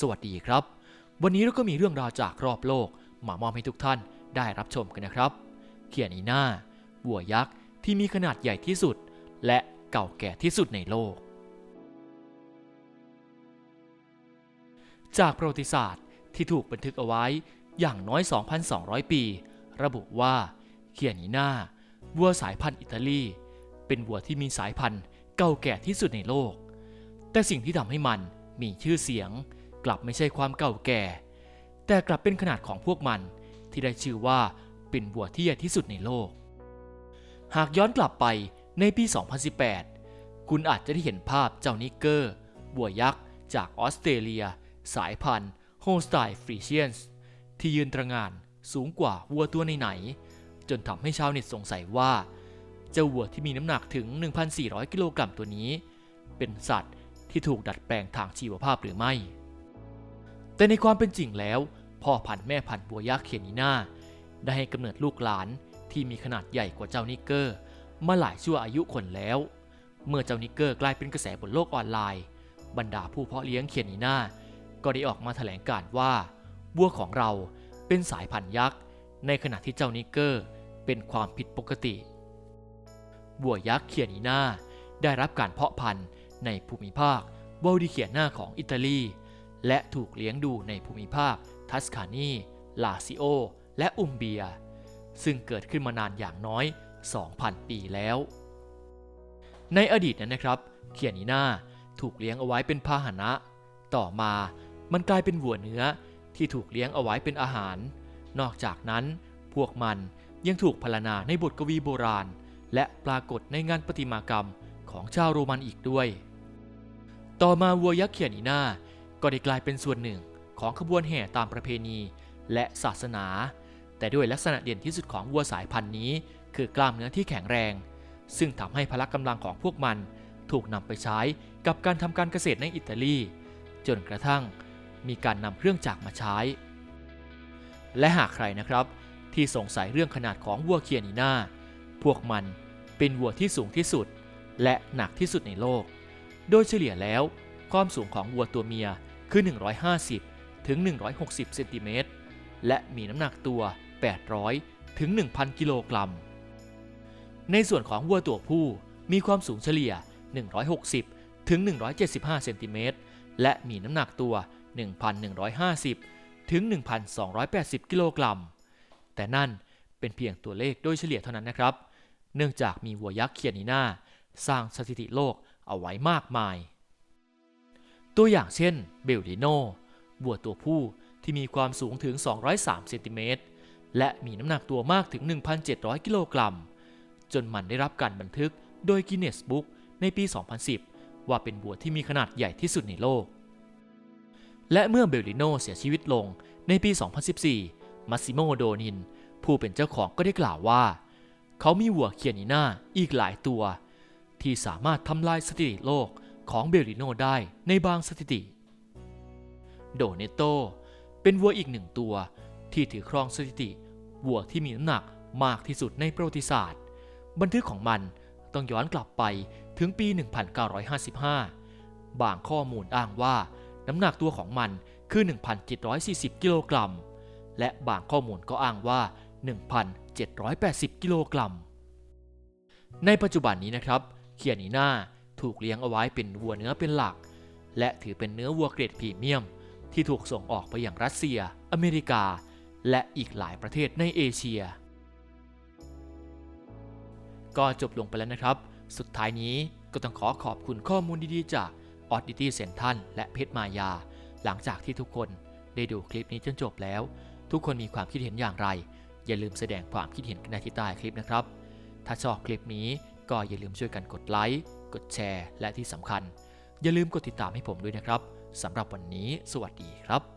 สวัสดีครับ วันนี้เราก็มีเรื่องราวจากรอบโลกมามอบให้ทุกท่านได้รับชมกันนะครับ เขียนีน่าวัวยักษ์ที่มีขนาดใหญ่ที่สุด และเก่าแก่ที่สุดในโลก จากประวัติศาสตร์ที่ถูกบันทึกเอาไว้อย่างน้อย 2,200 ปี ระบุว่าเขียนีน่าวัวสายพันธุ์อิตาลี เป็นวัวที่มีสายพันธุ์เก่าแก่ที่สุดในโลก แต่สิ่งที่ทำให้มันมีชื่อเสียง กลับไม่ใช่ความเก่าแก่ แต่กลับเป็นขนาดของพวกมันที่ได้ชื่อว่าเป็นวัวที่ใหญ่ที่สุดในโลก หากย้อนกลับไปในปี 2018 คุณอาจจะได้เห็นภาพเจ้านิกเกอร์วัวยักษ์ จากออสเตรเลีย สายพันธุ์โฮสไตฟรีเชียนส์ที่ยืนตระงานสูงกว่าวัวตัวไหนๆจนทำให้ชาวเน็ตสงสัยว่า เจ้าวัวที่มีน้ำหนักถึง 1,400 กิโลกรัมตัวนี้ เป็นสัตว์ที่ถูกดัดแปลงทางชีวภาพหรือไม่ แต่ในความเป็นจริงแล้ว พ่อพันธุ์แม่พันธุ์บัวยักษ์เคียนีนาได้ให้กำเนิดลูกหลานที่มีขนาดใหญ่กว่าเจ้านิกเกอร์ มาหลายชั่วอายุคนแล้ว เมื่อเจ้านิกเกอร์กลายเป็นกระแสบนโลกออนไลน์ บรรดาผู้เพาะเลี้ยงเคียนีนาก็ได้ออกมาแถลงการว่าวัวของเราเป็นสายพันธุ์ยักษ์ ในขณะที่เจ้านิกเกอร์เป็นความผิดปกติวัวยักษ์เคียนีนาได้รับการเพาะพันธุ์ในภูมิภาควอลดิเคียนาของอิตาลี และถูกเลี้ยงดูในภูมิภาค ทัสคานีลาซิโอ และอุมเบีย ซึ่งเกิดขึ้นมานานอย่างน้อย 2,000 ปีแล้ว ในอดีตนั้นนะครับ เคียนีน่าถูกเลี้ยงเอาไว้เป็นพาหนะ ต่อมามันกลายเป็นวัวเนื้อที่ถูกเลี้ยงเอาไว้เป็นอาหาร นอกจากนั้นพวกมันยังถูกพรรณนาในบทกวีโบราณ และปรากฏในงานประติมากรรมของชาวโรมันอีกด้วย ต่อมาวัวยักษ์เคียนีน่า ก็ได้กลายเป็นส่วนหนึ่งของขบวนแห่ตามประเพณีและศาสนา แต่ด้วยลักษณะเด่นที่สุดของวัวสายพันธุ์นี้ คือกล้ามเนื้อที่แข็งแรง ซึ่งทำให้พละกำลังของพวกมันถูกนำไปใช้กับการทำการเกษตรในอิตาลี จนกระทั่งมีการนำเครื่องจักรมาใช้ และหากใครนะครับ ที่สงสัยเรื่องขนาดของวัวเคียนีนาพวกมันเป็นวัวที่สูงที่สุด และหนักที่สุดในโลก โดยเฉลี่ยแล้วความสูงของวัวตัวเมีย คือ 150 ถึง 160 เซนติเมตร และมีน้ำหนักตัว 800 ถึง 1,000 กิโลกรัม ในส่วนของวัวตัวผู้มีความสูงเฉลี่ย 160 ถึง 175 เซนติเมตร และมีน้ำหนักตัว 1,150 ถึง 1,280 กิโลกรัม แต่นั่นเป็นเพียงตัวเลขโดยเฉลี่ยเท่านั้นนะครับ เนื่องจากมีวัวยักษ์เคียนีน่าสร้างสถิติโลกเอาไว้มากมาย ตัวอย่างเช่นเบลดิโนวัวตัวผู้ที่มีความสูงถึง 203 เซนติเมตร และมีน้ำหนักตัวมากถึง 1,700 กิโลกรัม จนมันได้รับการบันทึกโดยกินเนสบุ๊กในปี 2010 ว่าเป็นวัวที่มีขนาดใหญ่ที่สุดในโลก และเมื่อเบลดิโนเสียชีวิตลงในปี 2014มัสซิโมโดนิน ผู้เป็นเจ้าของก็ได้กล่าวว่า เขามีวัวเคียนิน่าอีกหลายตัว ที่สามารถทำลายสถิติโลก ของเบลิโนได้ในบางสถิติ โดเนโตเป็นวัวอีกหนึ่งตัวที่ถือครองสถิติวัวที่มีน้ำหนักมากที่สุดในประวัติศาสตร์ บันทึกของมันต้องย้อนกลับไปถึงปี 1955 บางข้อมูลอ้างว่าน้ำหนักตัวของมันคือ 1,740 กิโลกรัม และบางข้อมูลก็อ้างว่า 1,780 กิโลกรัม ในปัจจุบันนี้นะครับ เคียนีน่า ถูกเลี้ยงเอาไว้เป็นวัวเนื้อเป็นหลัก และถือเป็นเนื้อวัวเกรดพรีเมียม ที่ถูกส่งออกไปอยังรัสเซีย อเมริกา และอีกหลายประเทศในเอเชีย ก็จบลงไปแล้วนะครับ สุดท้ายนี้ก็ต้องขอขอบคุณข้อมูลดีๆ จาก Oddity Central และเพชรมายา หลังจากที่ทุกคนได้ดูคลิปนี้จนจบแล้ว ทุกคนมีความคิดเห็นอย่างไร อย่าลืมแสดงความคิดเห็นกันในที่ใต้คลิปนะครับ ถ้าชอบคลิปนี้ก็อย่าลืมช่วยกันกดไลค์ กดแชร์ และที่สำคัญ อย่าลืมกดติดตามให้ผมด้วยนะครับสำหรับวันนี้ สวัสดีครับ